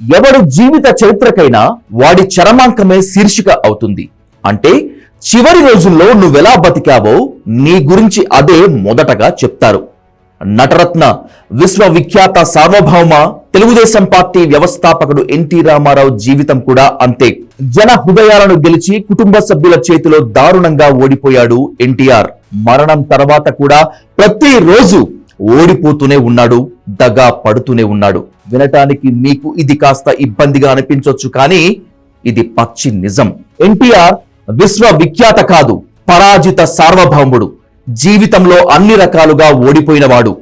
ఎవడు జీవిత చరిత్రకైనా వాడి చరమాంకమే శీర్షిక అవుతుంది. అంటే చివరి రోజుల్లో నువ్వెలా బతికావో నీ గురించి అదే మొదటగా చెప్తారు. నటరత్న విశ్వవిఖ్యాత సార్వభౌమ తెలుగుదేశం పార్టీ వ్యవస్థాపకుడు ఎన్టీ రామారావు జీవితం కూడా అంతే. జన హృదయాలను గెలిచి కుటుంబ సభ్యుల చేతిలో దారుణంగా ఓడిపోయాడు ఎన్టీఆర్. మరణం తర్వాత కూడా ప్రతిరోజు ఓడిపోతూనే ఉన్నాడు దగా పడుతూనే ఉన్నాడు. వినటానికి మీకు ఇది కాస్త ఇబ్బందిగా అనిపించొచ్చు కానీ ఇది పచ్చి నిజం. ఎన్టీఆర్ విశ్వవిఖ్యాత కాదు పరాజిత సార్వభౌముడు. జీవితంలో అన్ని రకాలుగా ఓడిపోయినవాడు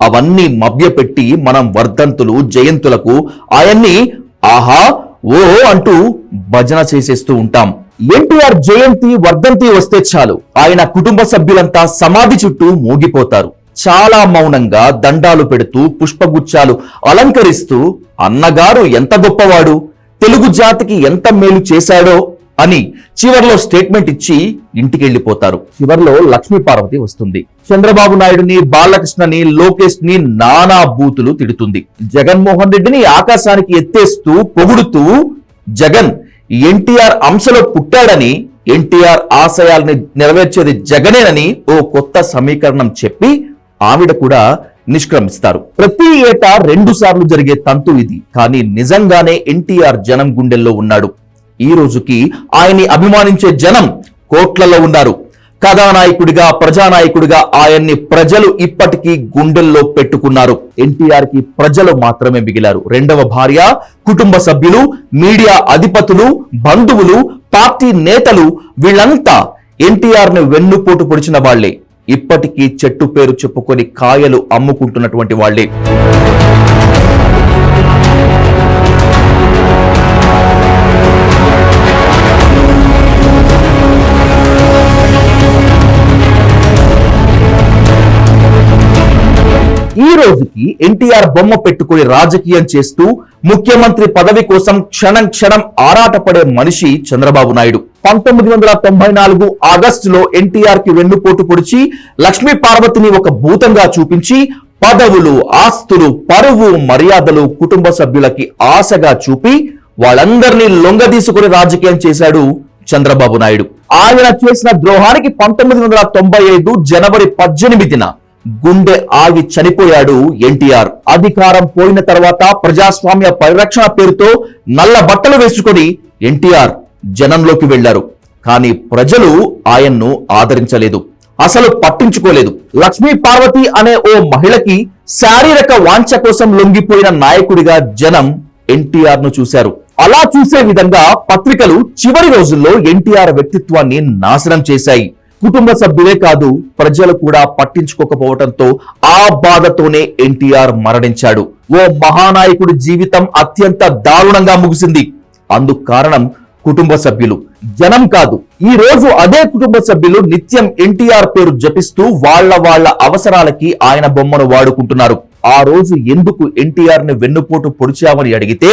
అవన్నీ మభ్యపెట్టి మనం వర్ధంతులు జయంతులకు ఆయన్ని ఆహా ఓ అంటూ భజన చేసేస్తూ ఉంటాం. ఎన్టీఆర్ జయంతి వర్ధంతి వస్తే చాలు. ఆయన కుటుంబ సభ్యులంతా సమాధి చుట్టూ మూగిపోతారు. చాలా మౌనంగా దండాలు పెడుతూ పుష్పగుచ్చాలు అలంకరిస్తూ అన్నగారు ఎంత గొప్పవాడు తెలుగు జాతికి ఎంత మేలు చేశాడో అని చివరిలో స్టేట్మెంట్ ఇచ్చి ఇంటికి వెళ్ళిపోతారు చివర్లో లక్ష్మీ పార్వతి వస్తుంది. చంద్రబాబు నాయుడుని బాలకృష్ణని లోకేష్ని నానా బూతులు తిడుతుంది. జగన్మోహన్ రెడ్డిని ఆకాశానికి ఎత్తేస్తూ పొగుడుతూ జగన్ ఎన్టీఆర్ అంశలో పుట్టాడని ఎన్టీఆర్ ఆశయాల్ని నెరవేర్చేది జగనేనని ఓ కొత్త సమీకరణం చెప్పి ఆవిడ కూడా నిష్క్రమిస్తారు. ప్రతి ఏటా రెండు సార్లు జరిగే తంతు ఇది. కానీ నిజంగానే ఎన్టీఆర్ జనం గుండెల్లో ఉన్నాడు. ఈ రోజుకి ఆయన్ని అభిమానించే జనం కోట్లలో ఉన్నారు. కథానాయకుడిగా ప్రజానాయకుడిగా ఆయన్ని ప్రజలు ఇప్పటికీ గుండెల్లో పెట్టుకున్నారు. ఎన్టీఆర్కి ప్రజలు మాత్రమే మిగిలారు. రెండవ భార్య కుటుంబ సభ్యులు మీడియా అధిపతులు బంధువులు పార్టీ నేతలు వీళ్ళంతా ఎన్టీఆర్ను వెన్నుపోటు పొడిచిన వాళ్ళే. ఇప్పటికీ చెట్టు పేరు చెప్పుకొని కాయలు అమ్ముకుంటున్నటువంటి వాళ్ళే ఈ రోజుకి ఎన్టీఆర్ బొమ్మ పెట్టుకుని రాజకీయం చేస్తూ ముఖ్యమంత్రి పదవి కోసం క్షణం క్షణం ఆరాటపడే మనిషి చంద్రబాబు నాయుడు. పంతొమ్మిది వందల తొంభై నాలుగు ఆగస్టులో ఎన్టీఆర్కి వెన్నుపోటు పొడిచి లక్ష్మీ పార్వతిని ఒక భూతంగా చూపించి పదవులు ఆస్తులు పరువు మర్యాదలు కుటుంబ సభ్యులకి ఆశగా చూపి వాళ్ళందరినీ లొంగదీసుకుని రాజకీయం చేశాడు చంద్రబాబు నాయుడు. ఆయన చేసిన ద్రోహానికి పంతొమ్మిది వందల తొంభై ఐదు జనవరి పద్దెనిమిదిన గుండె ఆగి చనిపోయాడు ఎన్టీఆర్. అధికారం పోయిన తర్వాత ప్రజాస్వామ్య పరిరక్షణ పేరుతో నల్ల బట్టలు వేసుకొని ఎన్టీఆర్ జనంలోకి వెళ్ళారు కానీ ప్రజలు ఆయన్ను ఆదరించలేదు. అసలు పట్టించుకోలేదు. లక్ష్మీ పార్వతి అనే ఓ మహిళకి శారీరక వాంఛ కోసం లొంగిపోయిన నాయకుడిగా జనం ఎన్టీఆర్ను చూశారు. అలా చూసే విధంగా పత్రికలు చివరి రోజుల్లో ఎన్టీఆర్ వ్యక్తిత్వాన్ని నాశనం చేశాయి. కుటుంబ సభ్యులే కాదు ప్రజలు కూడా పట్టించుకోకపోవడంతో ఆ బాధతోనే ఎన్టీఆర్ మరణించాడు. ఓ మహానాయకుడి జీవితం అత్యంత దారుణంగా ముగిసింది. అందుకు కారణం కుటుంబ సభ్యులు. జనం కాదు ఈ రోజు అదే కుటుంబ సభ్యులు నిత్యం ఎన్టీఆర్ పేరు జపిస్తూ వాళ్ళ వాళ్ళ అవసరాలకి ఆయన బొమ్మను వాడుకుంటున్నారు. ఆ రోజు ఎందుకు ఎన్టీఆర్ని వెన్నుపోటు పొడిచామని అడిగితే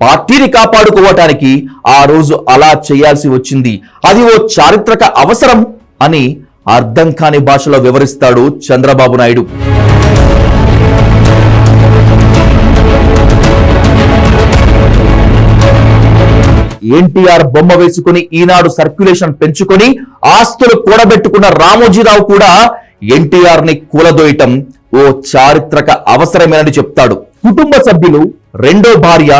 పార్టీని కాపాడుకోవటానికి ఆ రోజు అలా చేయాల్సి వచ్చింది. అది ఓ చారిత్రక అవసరం. అని అర్థం కాని భాషలో వివరిస్తాడు చంద్రబాబు నాయుడు. ఎన్టీఆర్ బొమ్మ వేసుకుని ఈనాడు సర్క్యులేషన్ పెంచుకొని ఆస్తులు కూడబెట్టుకున్న రామోజీరావు కూడా ఎన్టీఆర్ని కూలదోయటం ఓ చారిత్రక అవసరమేనని చెప్తాడు. కుటుంబ సభ్యులు రెండో భార్య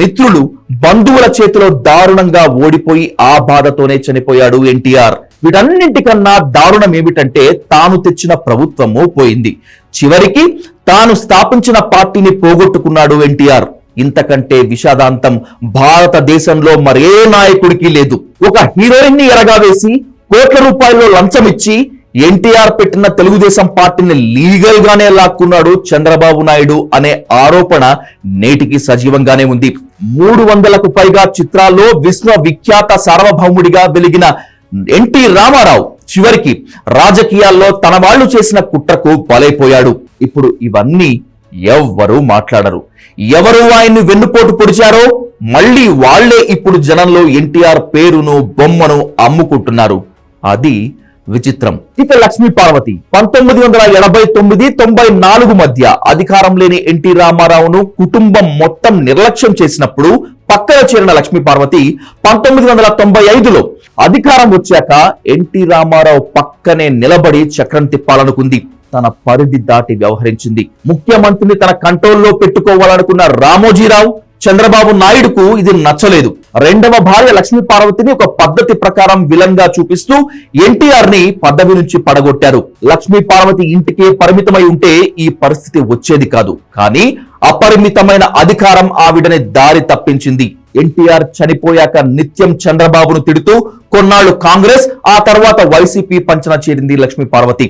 మిత్రులు బంధువుల చేతిలో దారుణంగా ఓడిపోయి ఆ బాధతోనే చనిపోయాడు ఎన్టీఆర్. వీటన్నింటికన్నా దారుణం ఏమిటంటే తాను తెచ్చిన ప్రభుత్వము పోయింది. చివరికి తాను స్థాపించిన పార్టీని పోగొట్టుకున్నాడు ఎన్టీఆర్. ఇంతకంటే విషాదాంతం భారతదేశంలో మరే నాయకుడికి లేదు. ఒక హీరోయిన్ని ఎరగా వేసి కోట్ల రూపాయలు లంచం ఇచ్చి ఎన్టీఆర్ పెట్టిన తెలుగుదేశం పార్టీని లీగల్ గానే లాక్కున్నాడు చంద్రబాబు నాయుడు అనే ఆరోపణ నేటికి సజీవంగానే ఉంది. మూడు వందలకు పైగా చిత్రాల్లో విశ్వ విఖ్యాత సార్వభౌముడిగా వెలిగిన ఎన్టీ రామారావు చివరికి రాజకీయాల్లో తన వాళ్ళు చేసిన కుట్రకు బలైపోయాడు. ఇప్పుడు ఇవన్నీ ఎవ్వరూ మాట్లాడరు. ఎవరు ఆయన్ని వెన్నుపోటు పొడిచారో మళ్ళీ వాళ్ళే ఇప్పుడు జనంలో ఎన్టీఆర్ పేరును బొమ్మను అమ్ముకుంటున్నారు. అది విచిత్రం. ఇక లక్ష్మీ పార్వతి పంతొమ్మిది వందల ఎనభై తొమ్మిది తొంభై నాలుగు మధ్య అధికారం లేని ఎన్టీ రామారావును కుటుంబం మొత్తం నిర్లక్ష్యం చేసినప్పుడు పక్కన చేరిన లక్ష్మీ పార్వతి పంతొమ్మిది వందల తొంభై ఐదులో అధికారం వచ్చాక ఎన్టీ రామారావు పక్కనే నిలబడి చక్రం తిప్పాలనుకుంది. తన పరిధి దాటి వ్యవహరించింది. ముఖ్యమంత్రిని తన కంట్రోల్లో పెట్టుకోవాలనుకున్న రామోజీరావు చంద్రబాబు నాయుడుకు ఇది నచ్చలేదు. రెండవ భార్య లక్ష్మీ పార్వతిని ఒక పద్ధతి ప్రకారం విలంగా చూపిస్తూ ఎన్టీఆర్ని పదవి నుంచి పడగొట్టారు. లక్ష్మీ పార్వతి ఇంటికే పరిమితమై ఉంటే ఈ పరిస్థితి వచ్చేది కాదు. కానీ అపరిమితమైన అధికారం ఆవిడని దారి తప్పించింది. ఎన్టీఆర్ చనిపోయాక నిత్యం చంద్రబాబును తిడుతూ కొన్నాళ్ళు కాంగ్రెస్ ఆ తర్వాత వైసీపీ పంచన చేరింది లక్ష్మీ పార్వతి.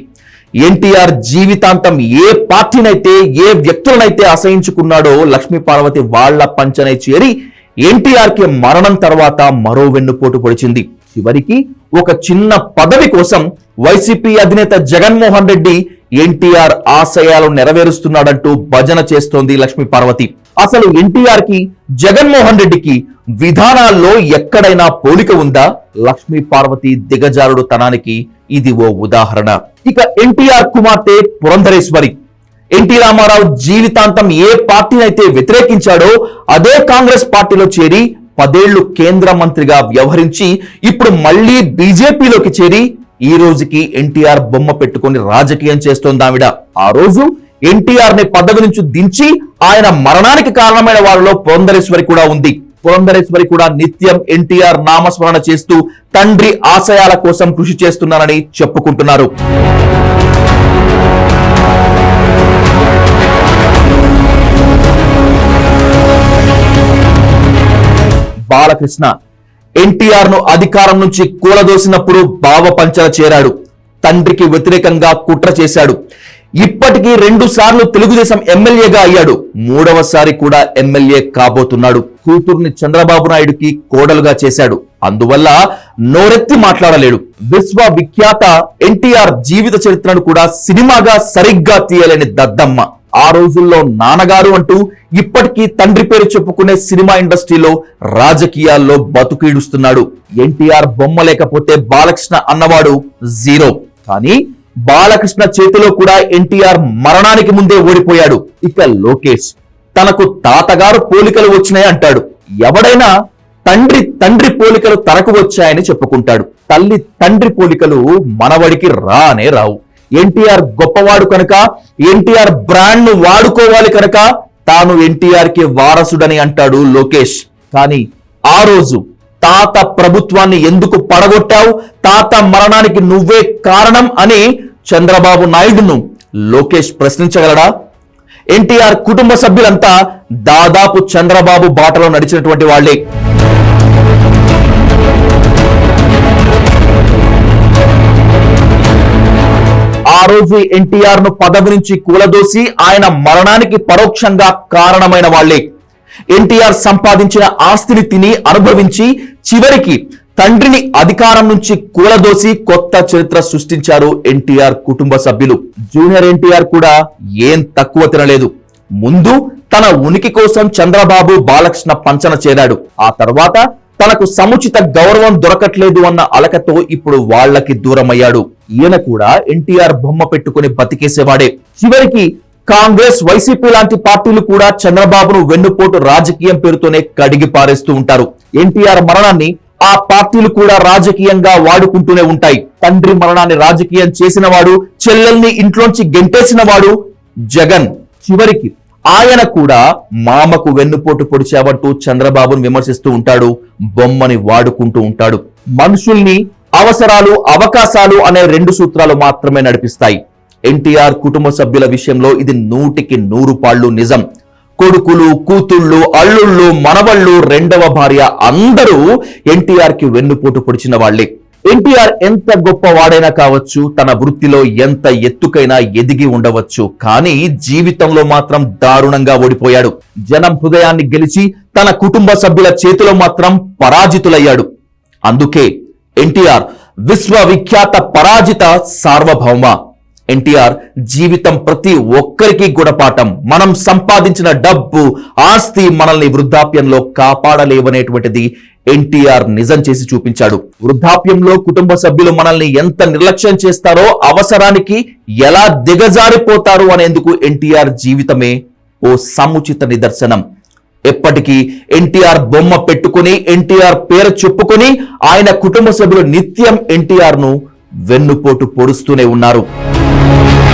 ఎన్టీఆర్ జీవితాంతం ఏ పార్టీనైతే ఏ వ్యక్తులనైతే అసహించుకున్నాడో లక్ష్మీ పార్వతి వాళ్ళ పంచనై చేరి ఎన్టీఆర్కి మరణం తర్వాత మరో వెన్నుపోటు పొడిచింది. చివరికి ఒక చిన్న పదవి కోసం వైసీపీ అధినేత జగన్మోహన్ రెడ్డి ఎన్టీఆర్ ఆశయాలు నెరవేరుస్తున్నాడంటూ భజన చేస్తోంది లక్ష్మీ పార్వతి. అసలు ఎన్టీఆర్కి జగన్మోహన్ రెడ్డికి విధానాల్లో ఎక్కడైనా పోలిక ఉందా? లక్ష్మీ పార్వతి దిగజారుడు తనానికి ఇది ఓ ఉదాహరణ. ఇక ఎన్టీఆర్ కుమార్తె పురంధరేశ్వరి. ఎన్టీ రామారావు జీవితాంతం ఏ పార్టీనైతే వ్యతిరేకించాడో అదే కాంగ్రెస్ పార్టీలో చేరి పదేళ్ళు కేంద్ర మంత్రిగా వ్యవహరించి ఇప్పుడు మళ్ళీ బీజేపీలోకి చేరి ఈ రోజుకి ఎన్టీఆర్ బొమ్మ పెట్టుకుని రాజకీయం చేస్తోంది ఆవిడ. ఆ రోజు ఎన్టీఆర్ని పదవి నుంచి దించి ఆయన మరణానికి కారణమైన వారిలో పురంధరేశ్వరి కూడా ఉంది. పురంధరేశ్వరి కూడా నిత్యం ఎన్టీఆర్ నామస్మరణ చేస్తూ తండ్రి ఆశయాల కోసం కృషి చేస్తున్నానని చెప్పుకుంటున్నారు. బాలకృష్ణ ఎన్టీఆర్ను అధికారం నుంచి కూలదోసినప్పుడు బావ పంచల చేరాడు. తండ్రికి వ్యతిరేకంగా కుట్ర చేశాడు. ఇప్పటికీ రెండు సార్లు తెలుగుదేశం ఎమ్మెల్యేగా అయ్యాడు. మూడవసారి కూడా ఎమ్మెల్యే కాబోతున్నాడు. కూతుర్ని చంద్రబాబు నాయుడుకి కోడలుగా చేశాడు. అందువల్ల నోరెత్తి మాట్లాడలేడు. విశ్వ విఖ్యాత ఎన్టీఆర్ జీవిత చరిత్రను కూడా సినిమాగా సరిగ్గా తీయలేని దద్దమ్మ. ఆ రోజుల్లో నాన్నగారు అంటూ ఇప్పటికీ తండ్రి పేరు చెప్పుకునే సినిమా ఇండస్ట్రీలో రాజకీయాల్లో బతుకీడుస్తున్నాడు. ఎన్టీఆర్ బొమ్మ లేకపోతే బాలకృష్ణ అన్నవాడు జీరో. కానీ బాలకృష్ణ చేతిలో కూడా ఎన్టీఆర్ మరణానికి ముందే ఓడిపోయాడు. ఇక లోకేష్ తనకు తాతగారు పోలికలు వచ్చినాయి అంటాడు. ఎవడైనా తండ్రి తండ్రి పోలికలు తనకు వచ్చాయని చెప్పుకుంటాడు. తల్లి తండ్రి పోలికలు మనవడికి రానే రావు. ఎన్టీఆర్ గొప్పవాడు కనుక ఎన్టీఆర్ బ్రాండ్ను వాడుకోవాలి కనుక తాను ఎన్టీఆర్కి వారసుడని అంటాడు లోకేష్. కానీ ఆ రోజు తాత ప్రభుత్వాన్ని ఎందుకు పడగొట్టావు? తాత మరణానికి నువ్వే కారణం అని చంద్రబాబు నాయుడును లోకేష్ ప్రశ్నించగలడా? ఎన్టీఆర్ కుటుంబ సభ్యులంతా దాదాపు చంద్రబాబు బాటలో నడిచినటువంటి వాళ్ళే ఆ రోజు ఎన్టీఆర్ను పదవి నుంచి కూలదోసి ఆయన మరణానికి పరోక్షంగా కారణమైన వాళ్ళే ఎన్టీఆర్ సంపాదించిన ఆస్తిని తిని అనుభవించి చివరికి తండ్రిని అధికారం నుంచి కూలదోసి కొత్త చరిత్ర సృష్టించారు ఎన్టీఆర్ కుటుంబ సభ్యులు. జూనియర్ ఎన్టీఆర్ కూడా ఏం తక్కువ తినలేదు. ముందు తన ఉనికి కోసం చంద్రబాబు బాలకృష్ణ పంచన చేరాడు. ఆ తర్వాత తనకు సముచిత గౌరవం దొరకట్లేదు అన్న అలకతో ఇప్పుడు వాళ్ళకి దూరమయ్యాడు. ఈయన కూడా ఎన్టీఆర్ బొమ్మ పెట్టుకుని బతికేసేవాడే. చివరికి కాంగ్రెస్ వైసీపీ లాంటి పార్టీలు కూడా చంద్రబాబును వెన్నుపోటు రాజకీయం పేరుతోనే కడిగి పారేస్తూ ఉంటారు. ఎన్టీఆర్ మరణాన్ని ఆ పార్టీలు కూడా రాజకీయంగా వాడుకుంటూనే ఉంటాయి. తండ్రి మరణాన్ని రాజకీయం చేసిన వాడు చెల్లెల్ని ఇంట్లోంచి గెంటేసిన వాడు జగన్. చివరికి ఆయన కూడా మామకు వెన్నుపోటు పొడిచావంటూ చంద్రబాబును విమర్శిస్తూ ఉంటాడు బొమ్మని వాడుకుంటూ ఉంటాడు. మనుషుల్ని అవసరాలు అవకాశాలు అనే రెండు సూత్రాలు మాత్రమే నడిపిస్తాయి. ఎన్టీఆర్ కుటుంబ సభ్యుల విషయంలో ఇది నూటికి నూరు పాళ్ళు నిజం. కొడుకులు కూతుళ్ళు అల్లుళ్ళు మనవళ్ళు రెండవ భార్య అందరూ ఎన్టీఆర్కి వెన్నుపోటు పొడిచిన వాళ్ళే ఎన్టీఆర్ ఎంత గొప్పవాడైనా కావచ్చు తన వృత్తిలో ఎంత ఎత్తుకైనా ఎదిగి ఉండవచ్చు కానీ జీవితంలో మాత్రం దారుణంగా ఓడిపోయాడు. జనం హృదయాన్ని గెలిచి తన కుటుంబ సభ్యుల చేతిలో మాత్రం పరాజితులయ్యాడు. అందుకే ఎన్టీఆర్ విశ్వవిఖ్యాత పరాజిత సార్వభౌమ. ఎన్టీఆర్ జీవితం ప్రతి ఒక్కరికి గుణపాఠం మనం సంపాదించిన డబ్బు ఆస్తి మనల్ని వృద్ధాప్యంలో కాపాడలేవనేటువంటిది ఎన్టీఆర్ నిజం చేసి చూపించాడు. వృద్ధాప్యంలో కుటుంబ సభ్యులు మనల్ని ఎంత నిర్లక్ష్యం చేస్తారో అవసరానికి ఎలా దిగజారిపోతారు అనేందుకు ఎన్టీఆర్ జీవితమే ఓ సముచిత నిదర్శనం. ఎప్పటికీ ఎన్టీఆర్ బొమ్మ పెట్టుకుని ఎన్టీఆర్ పేరు చెప్పుకుని ఆయన కుటుంబ సభ్యులు నిత్యం ఎన్టీఆర్ను వెన్నుపోటు పొడుస్తూనే ఉన్నారు. Thank you.